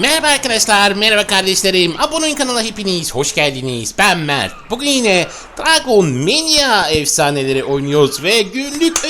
Merhaba arkadaşlar, merhaba kardeşlerim. Abone kanala hepiniz hoş geldiniz. Ben Mert. Bugün yine Dragon Mania efsaneleri oynuyoruz ve günlük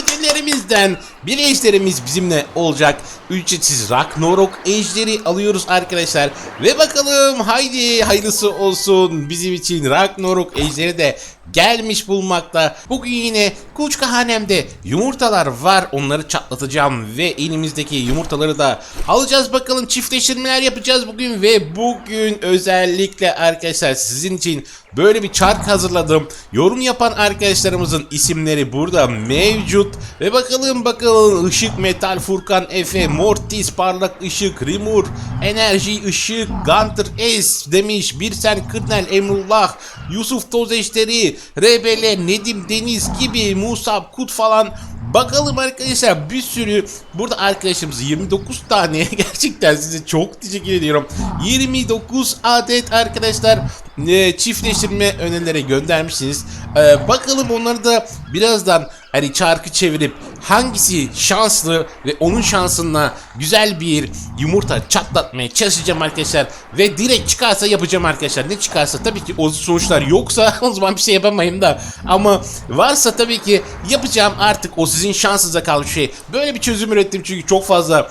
ödüllerimizden bir ejderimiz bizimle olacak. Ücretsiz Ragnarok ejderi alıyoruz arkadaşlar. Ve bakalım haydi hayırlısı olsun bizim için Ragnarok ejderi de gelmiş bulmakta. Bugün yine kuluçka hanemde yumurtalar var. Onları çatlatacağım ve elimizdeki yumurtaları da alacağız bakalım. Çiftleştirmeler yapacağız bugün ve bugün özellikle arkadaşlar sizin için böyle bir çark hazırladım. Yorum yapan arkadaşlarımızın isimleri burada mevcut. Ve bakalım bakalım Işık Metal Furkan Efe, Mortis Parlak Işık, Rimur, Enerji Işık, Gunter S demiş. Birsen Kırnel Emrullah, Yusuf Tozeşleri, Rebele, Nedim Deniz gibi Musab Kut falan Bakalım arkadaşlar bir sürü burada arkadaşımız 29 tane gerçekten size çok teşekkür ediyorum. 29 adet arkadaşlar e, çiftleştirme önerileri göndermişsiniz. E, bakalım onları da birazdan hani çarkı çevirip hangisi şanslı ve onun şansına güzel bir yumurta çatlatmaya çalışacağım arkadaşlar. Ve direkt çıkarsa yapacağım arkadaşlar. Ne çıkarsa tabii ki o sonuçlar yoksa o zaman bir şey yapamayayım da. Ama varsa tabii ki yapacağım artık o sizin şansınıza kalmış şey. Böyle bir çözüm ürettim çünkü çok fazla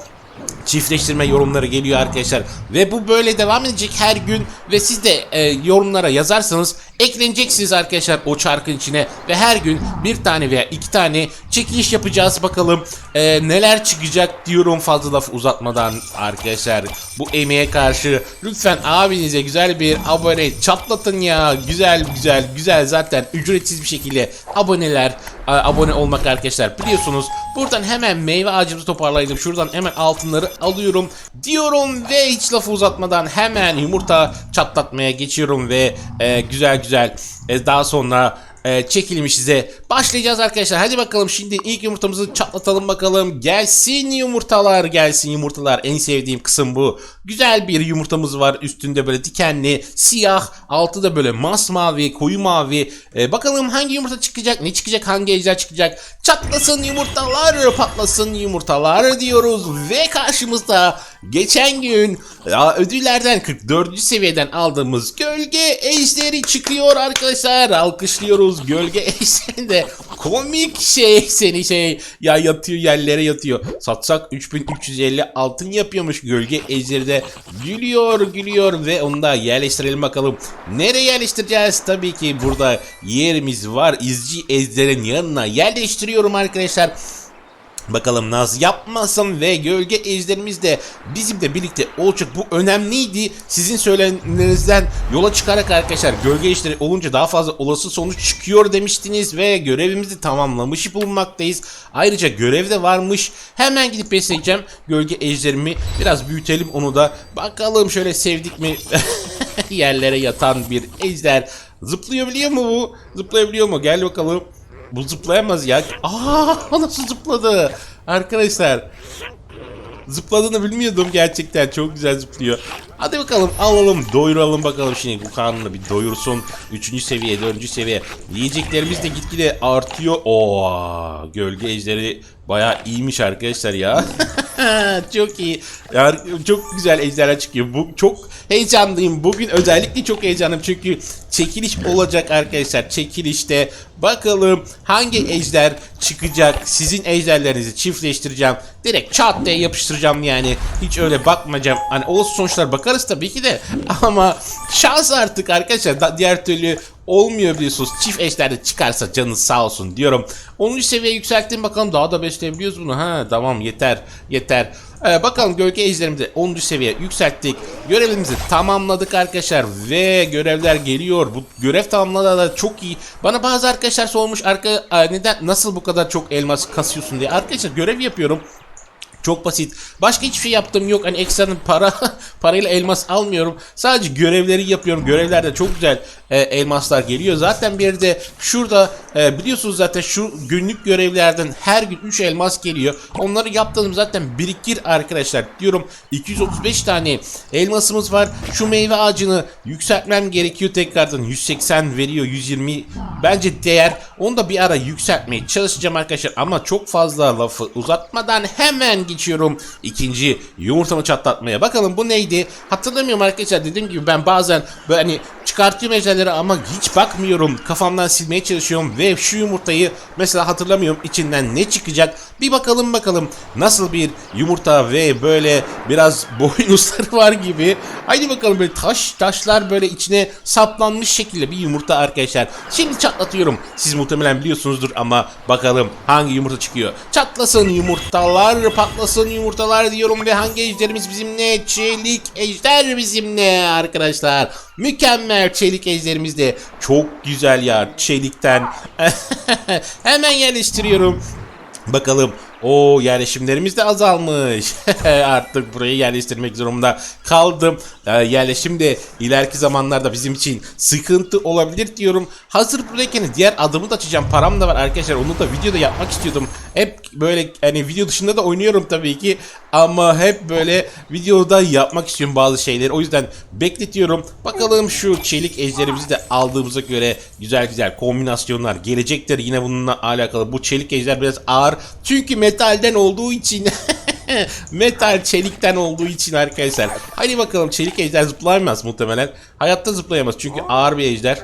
çiftleştirme yorumları geliyor arkadaşlar. Ve bu böyle devam edecek her gün ve siz de e, yorumlara yazarsanız ekleneceksiniz arkadaşlar o çarkın içine ve her gün bir tane veya iki tane çekiliş yapacağız bakalım e, neler çıkacak diyorum fazla laf uzatmadan arkadaşlar. Bu emeğe karşı lütfen abinize güzel bir abone çatlatın ya. Güzel güzel güzel zaten ücretsiz bir şekilde aboneler abone olmak arkadaşlar biliyorsunuz. Buradan hemen meyve ağacımızı toparlayalım. Şuradan hemen altınları alıyorum diyorum ve hiç lafı uzatmadan hemen yumurta çatlatmaya geçiyorum ve e, güzel güzel e, daha sonra e, çekilmiş size başlayacağız arkadaşlar. Hadi bakalım şimdi ilk yumurtamızı çatlatalım bakalım. Gelsin yumurtalar gelsin yumurtalar. En sevdiğim kısım bu. Güzel bir yumurtamız var. Üstünde böyle dikenli siyah. Altı da böyle masmavi koyu mavi. E, bakalım hangi yumurta çıkacak? Ne çıkacak? Hangi ejder çıkacak? Çatlasın yumurtalar patlasın yumurtalar diyoruz. Ve karşımızda geçen gün ödüllerden 44. seviyeden aldığımız gölge ejderi çıkıyor arkadaşlar. Alkışlıyoruz. Gölge ejderi de komik şey seni şey ya yatıyor yerlere yatıyor. Satsak 3350 altın yapıyormuş gölge ejderi de gülüyor gülüyor ve onu da yerleştirelim bakalım. Nereye yerleştireceğiz? Tabii ki burada yerimiz var. İzci ejderin yanına yerleştiriyorum arkadaşlar. Bakalım Naz yapmasın ve gölge ejderimiz de bizimle birlikte olacak. Bu önemliydi. Sizin söylemlerinizden yola çıkarak arkadaşlar gölge ejderi olunca daha fazla olası sonuç çıkıyor demiştiniz ve görevimizi tamamlamış bulunmaktayız. Ayrıca görev de varmış. Hemen gidip besleyeceğim gölge ejderimi. Biraz büyütelim onu da. Bakalım şöyle sevdik mi yerlere yatan bir ejder. Zıplıyor biliyor mu bu? Zıplayabiliyor mu? Gel bakalım. Bu zıplayamaz ya. Aa nasıl zıpladı? Arkadaşlar. Zıpladığını bilmiyordum gerçekten. Çok güzel zıplıyor. Hadi bakalım alalım doyuralım bakalım şimdi bu karnını bir doyursun. Üçüncü seviye, dördüncü seviye. Yiyeceklerimiz de gitgide artıyor. Oo, gölge ejderi bayağı iyiymiş arkadaşlar ya. çok iyi. Yani çok güzel ejderha çıkıyor. Bu çok heyecanlıyım. Bugün özellikle çok heyecanlıyım çünkü çekiliş olacak arkadaşlar. Çekilişte bakalım hangi ejder çıkacak. Sizin ejderlerinizi çiftleştireceğim. Direkt çat diye yapıştıracağım yani. Hiç öyle bakmayacağım. Hani olsun sonuçlar bakarız tabii ki de. Ama şans artık arkadaşlar. Da- diğer türlü olmuyor biliyorsunuz. Çift ejder de çıkarsa canınız sağ olsun diyorum. 10. seviye yükselttim bakalım daha da besleyebiliyoruz bunu. Ha tamam yeter yeter. Ee, bakalım gölge ejderimizi 10. seviye yükselttik. Görevimizi tamamladık arkadaşlar ve görevler geliyor. Bu görev tamamladı da çok iyi. Bana bazı arkadaşlar sormuş arka e, neden nasıl bu kadar çok elmas kasıyorsun diye. Arkadaşlar görev yapıyorum. Çok basit. Başka hiçbir şey yaptığım yok. Hani ekstranın para parayla elmas almıyorum. Sadece görevleri yapıyorum. Görevlerde çok güzel e, elmaslar geliyor. Zaten bir de şurada e, biliyorsunuz zaten şu günlük görevlerden her gün 3 elmas geliyor. Onları yaptığım zaten birikir arkadaşlar. Diyorum 235 tane elmasımız var. Şu meyve ağacını yükseltmem gerekiyor tekrardan. 180 veriyor 120 bence değer. Onu da bir ara yükseltmeye çalışacağım arkadaşlar. Ama çok fazla lafı uzatmadan hemen geçiyorum ikinci yumurtamı çatlatmaya. Bakalım bu neydi? Hatırlamıyorum arkadaşlar. Dediğim gibi ben bazen böyle hani çıkartıyorum ejderleri ama hiç bakmıyorum. Kafamdan silmeye çalışıyorum ve şu yumurtayı mesela hatırlamıyorum içinden ne çıkacak. Bir bakalım bakalım nasıl bir yumurta ve böyle biraz boynuzları var gibi. Haydi bakalım böyle taş taşlar böyle içine saplanmış şekilde bir yumurta arkadaşlar. Şimdi çatlatıyorum. Siz muhtemelen biliyorsunuzdur ama bakalım hangi yumurta çıkıyor. Çatlasın yumurtalar, patlasın yumurtalar diyorum ve hangi ejderimiz bizimle? Çelik ejder bizimle arkadaşlar. Mükemmel çelik ejderimiz de çok güzel ya çelikten. Hemen yerleştiriyorum. Bakalım o yerleşimlerimiz de azalmış. Artık burayı yerleştirmek zorunda kaldım. Ee, yerleşim de ileriki zamanlarda bizim için sıkıntı olabilir diyorum. Hazır buradayken diğer adımı da açacağım. Param da var arkadaşlar. Onu da videoda yapmak istiyordum. Hep böyle hani video dışında da oynuyorum tabii ki. Ama hep böyle videoda yapmak istiyorum bazı şeyleri. O yüzden bekletiyorum. Bakalım şu çelik ejderimizi de aldığımıza göre güzel güzel kombinasyonlar gelecektir. Yine bununla alakalı. Bu çelik ejder biraz ağır. Çünkü metalden olduğu için metal çelikten olduğu için arkadaşlar. Hadi bakalım çelik ejder zıplayamaz muhtemelen. Hayatta zıplayamaz çünkü ağır bir ejder.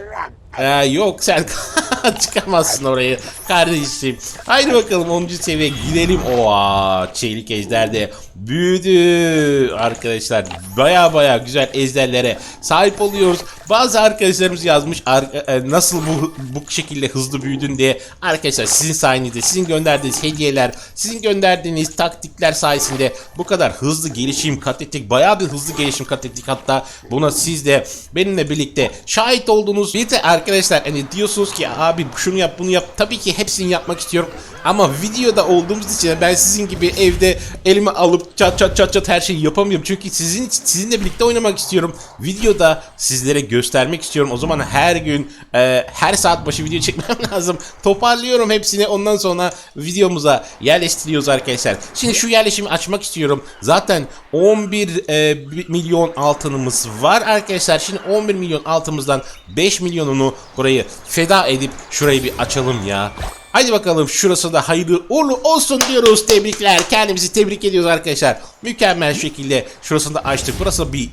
Ee, yok sen çıkamazsın orayı kardeşim. Haydi bakalım 10. seviye gidelim. Oha çelik ejder de büyüdü arkadaşlar. Baya baya güzel ejderlere sahip oluyoruz. Bazı arkadaşlarımız yazmış ar- e, nasıl bu bu şekilde hızlı büyüdün diye. Arkadaşlar sizin sayenizde sizin gönderdiğiniz hediyeler, sizin gönderdiğiniz taktikler sayesinde bu kadar hızlı gelişim kat ettik. Bayağı bir hızlı gelişim kat ettik hatta buna siz de benimle birlikte şahit olduğunuz bir arkadaşlar hani diyorsunuz ki abi şunu yap bunu yap. Tabii ki hepsini yapmak istiyorum. Ama videoda olduğumuz için ben sizin gibi evde elime alıp çat çat çat çat her şeyi yapamıyorum. Çünkü sizin sizinle birlikte oynamak istiyorum. Videoda sizlere göstermek istiyorum. O zaman her gün e, her saat başı video çekmem lazım. Toparlıyorum hepsini ondan sonra videomuza yerleştiriyoruz arkadaşlar. Şimdi şu yerleşimi açmak istiyorum. Zaten 11 e, milyon altınımız var arkadaşlar. Şimdi 11 milyon altımızdan 5 milyonunu burayı feda edip şurayı bir açalım ya. Hadi bakalım şurası da hayırlı uğurlu olsun diyoruz. Tebrikler. Kendimizi tebrik ediyoruz arkadaşlar. Mükemmel şekilde şurasını da açtık. Burası bir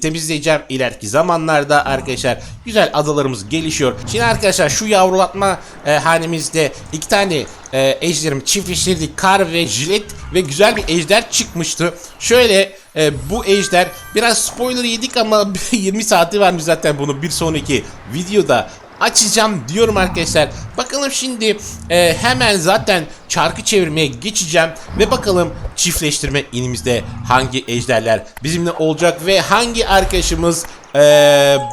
temizleyeceğim ileriki zamanlarda arkadaşlar. Güzel adalarımız gelişiyor. Şimdi arkadaşlar şu yavrulatma e, hanemizde iki tane e, ejderimi çiftleştirdik. Kar ve jilet ve güzel bir ejder çıkmıştı. Şöyle e, bu ejder biraz spoiler yedik ama 20 saati varmış zaten bunu bir sonraki videoda açacağım diyorum arkadaşlar. Bakalım şimdi e, hemen zaten çarkı çevirmeye geçeceğim ve bakalım çiftleştirme inimizde hangi ejderler bizimle olacak ve hangi arkadaşımız e,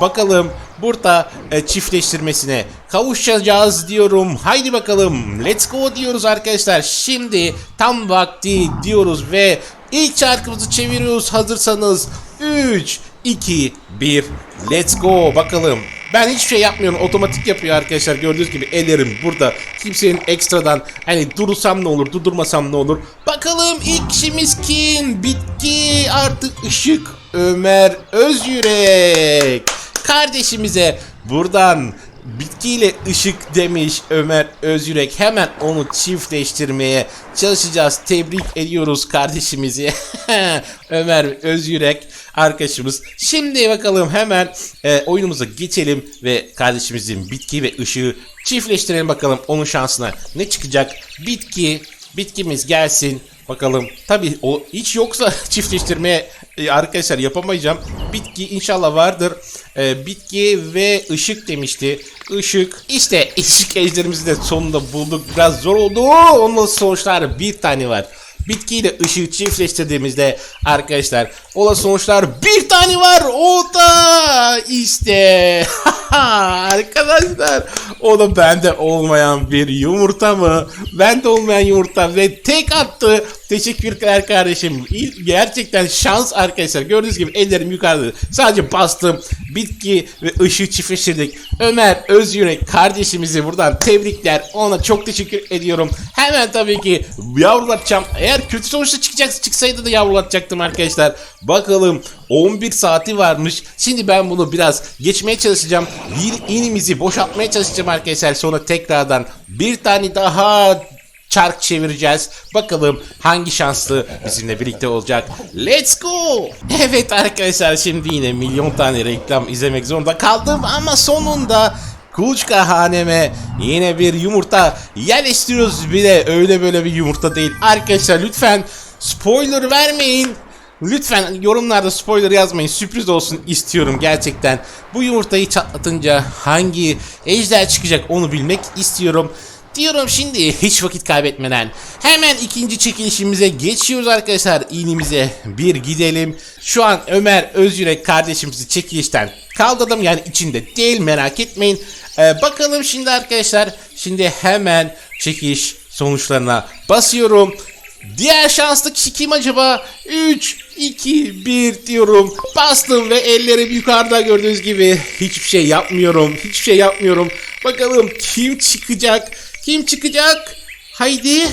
bakalım burada e, çiftleştirmesine kavuşacağız diyorum. Haydi bakalım let's go diyoruz arkadaşlar. Şimdi tam vakti diyoruz ve ilk çarkımızı çeviriyoruz hazırsanız 3 2 1 let's go bakalım. Ben hiçbir şey yapmıyorum. Otomatik yapıyor arkadaşlar. Gördüğünüz gibi ellerim burada. Kimsenin ekstradan hani durursam ne olur, durdurmasam ne olur. Bakalım ilk kişimiz kim? Bitki artık ışık. Ömer Özyürek. Kardeşimize buradan bitkiyle ışık demiş Ömer Özyürek. Hemen onu çiftleştirmeye çalışacağız. Tebrik ediyoruz kardeşimizi. Ömer Özyürek arkadaşımız. Şimdi bakalım hemen e, oyunumuza geçelim ve kardeşimizin bitki ve ışığı çiftleştirelim bakalım onun şansına ne çıkacak. Bitki, bitkimiz gelsin. Bakalım tabi o hiç yoksa çiftleştirmeye e, arkadaşlar yapamayacağım. Bitki inşallah vardır. E, bitki ve ışık demişti. Işık işte ışık ejderimizi de sonunda bulduk. Biraz zor oldu. Onun sonuçlar bir tane var. Bitkiyle ışığı çiftleştirdiğimizde arkadaşlar ola sonuçlar bir tane var. O da işte arkadaşlar o da bende olmayan bir yumurta mı? Bende olmayan yumurta ve tek attı Teşekkürler kardeşim. Gerçekten şans arkadaşlar. Gördüğünüz gibi ellerim yukarıda. Sadece bastım. Bitki ve ışığı çiftleştirdik. Ömer Özyürek kardeşimizi buradan tebrikler. Ona çok teşekkür ediyorum. Hemen tabii ki yavrulatacağım. Eğer kötü sonuçta çıkacak çıksaydı da yavrulatacaktım arkadaşlar. Bakalım 11 saati varmış. Şimdi ben bunu biraz geçmeye çalışacağım. Bir inimizi boşaltmaya çalışacağım arkadaşlar. Sonra tekrardan bir tane daha çark çevireceğiz. Bakalım hangi şanslı bizimle birlikte olacak. Let's go! Evet arkadaşlar şimdi yine milyon tane reklam izlemek zorunda kaldım ama sonunda Kuluçka haneme yine bir yumurta yerleştiriyoruz bile öyle böyle bir yumurta değil. Arkadaşlar lütfen spoiler vermeyin. Lütfen yorumlarda spoiler yazmayın. Sürpriz olsun istiyorum gerçekten. Bu yumurtayı çatlatınca hangi ejder çıkacak onu bilmek istiyorum. Diyorum şimdi hiç vakit kaybetmeden hemen ikinci çekilişimize geçiyoruz arkadaşlar. İğnimize bir gidelim. Şu an Ömer Özyürek kardeşimizi çekilişten kaldırdım. Yani içinde değil merak etmeyin. Ee, bakalım şimdi arkadaşlar. Şimdi hemen çekiliş sonuçlarına basıyorum. Diğer şanslı kişi kim acaba? 3, 2, 1 diyorum. Bastım ve ellerim yukarıda gördüğünüz gibi. Hiçbir şey yapmıyorum. Hiçbir şey yapmıyorum. Bakalım kim çıkacak? Kim çıkacak? Haydi.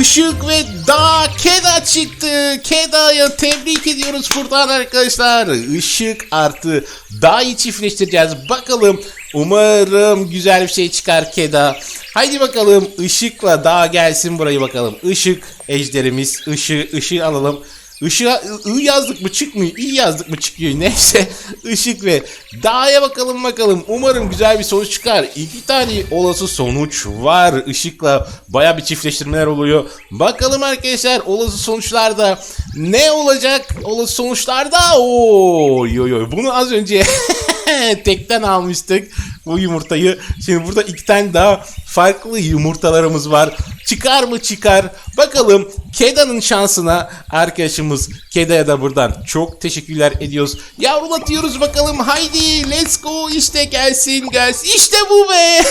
Işık ve Dağ Keda çıktı. Keda'ya tebrik ediyoruz buradan arkadaşlar. Işık artı Dağ'ı çiftleştireceğiz. Bakalım umarım güzel bir şey çıkar Keda. Haydi bakalım ışıkla Dağ gelsin burayı bakalım. Işık ejderimiz. Işığı, ışığı alalım. Işığa ı yazdık mı çıkmıyor, i yazdık mı çıkıyor. Neyse ışık ve dağa bakalım bakalım. Umarım güzel bir sonuç çıkar. İki tane olası sonuç var. Işıkla baya bir çiftleştirmeler oluyor. Bakalım arkadaşlar olası sonuçlarda ne olacak? Olası sonuçlarda ooo yo yo bunu az önce tekten almıştık bu yumurtayı. Şimdi burada iki tane daha farklı yumurtalarımız var. Çıkar mı çıkar? Bakalım Keda'nın şansına arkadaşımız Keda'ya da buradan çok teşekkürler ediyoruz. Yavrulatıyoruz bakalım. Haydi let's go işte gelsin gelsin. İşte bu be.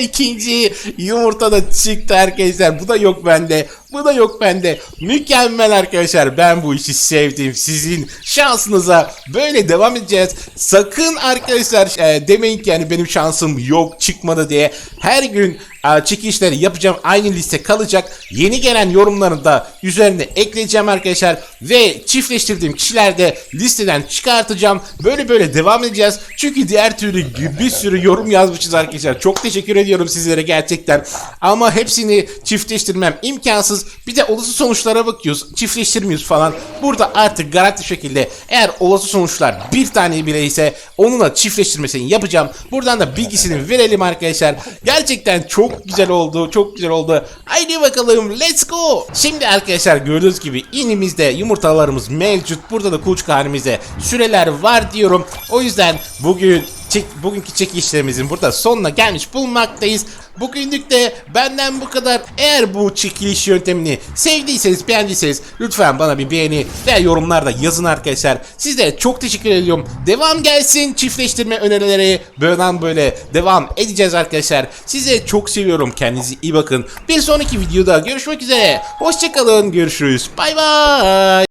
İkinci yumurta da çıktı arkadaşlar. Bu da yok bende. Bu da yok bende. Mükemmel arkadaşlar. Ben bu işi sevdim. Sizin şansınıza böyle devam edeceğiz. Sakın arkadaşlar e, demeyin ki yani benim şansım yok çıkmadı diye. Her gün çekilişleri yapacağım. Aynı liste kalacak. Yeni gelen yorumlarını da üzerine ekleyeceğim arkadaşlar. Ve çiftleştirdiğim kişiler de listeden çıkartacağım. Böyle böyle devam edeceğiz. Çünkü diğer türlü bir sürü yorum yazmışız arkadaşlar. Çok teşekkür ediyorum sizlere gerçekten. Ama hepsini çiftleştirmem imkansız. Bir de olası sonuçlara bakıyoruz. Çiftleştirmiyoruz falan. Burada artık garanti şekilde eğer olası sonuçlar bir tane bile ise onunla çiftleştirmesini yapacağım. Buradan da bilgisini verelim arkadaşlar. Gerçekten çok güzel oldu. Çok güzel oldu. Haydi bakalım let's go. Şimdi arkadaşlar gördüğünüz gibi inimizde yumurtalarımız mevcut. Burada da kuluçka halimizde süreler var diyorum. O yüzden bugün çek, bugünkü çekilişlerimizin burada sonuna gelmiş bulunmaktayız. Bugünlük de benden bu kadar. Eğer bu çekiliş yöntemini sevdiyseniz, beğendiyseniz lütfen bana bir beğeni ve yorumlarda yazın arkadaşlar. Sizlere çok teşekkür ediyorum. Devam gelsin çiftleştirme önerileri. Böyle böyle devam edeceğiz arkadaşlar. Size çok seviyorum. Kendinize iyi bakın. Bir sonraki videoda görüşmek üzere. Hoşçakalın. Görüşürüz. Bay bay.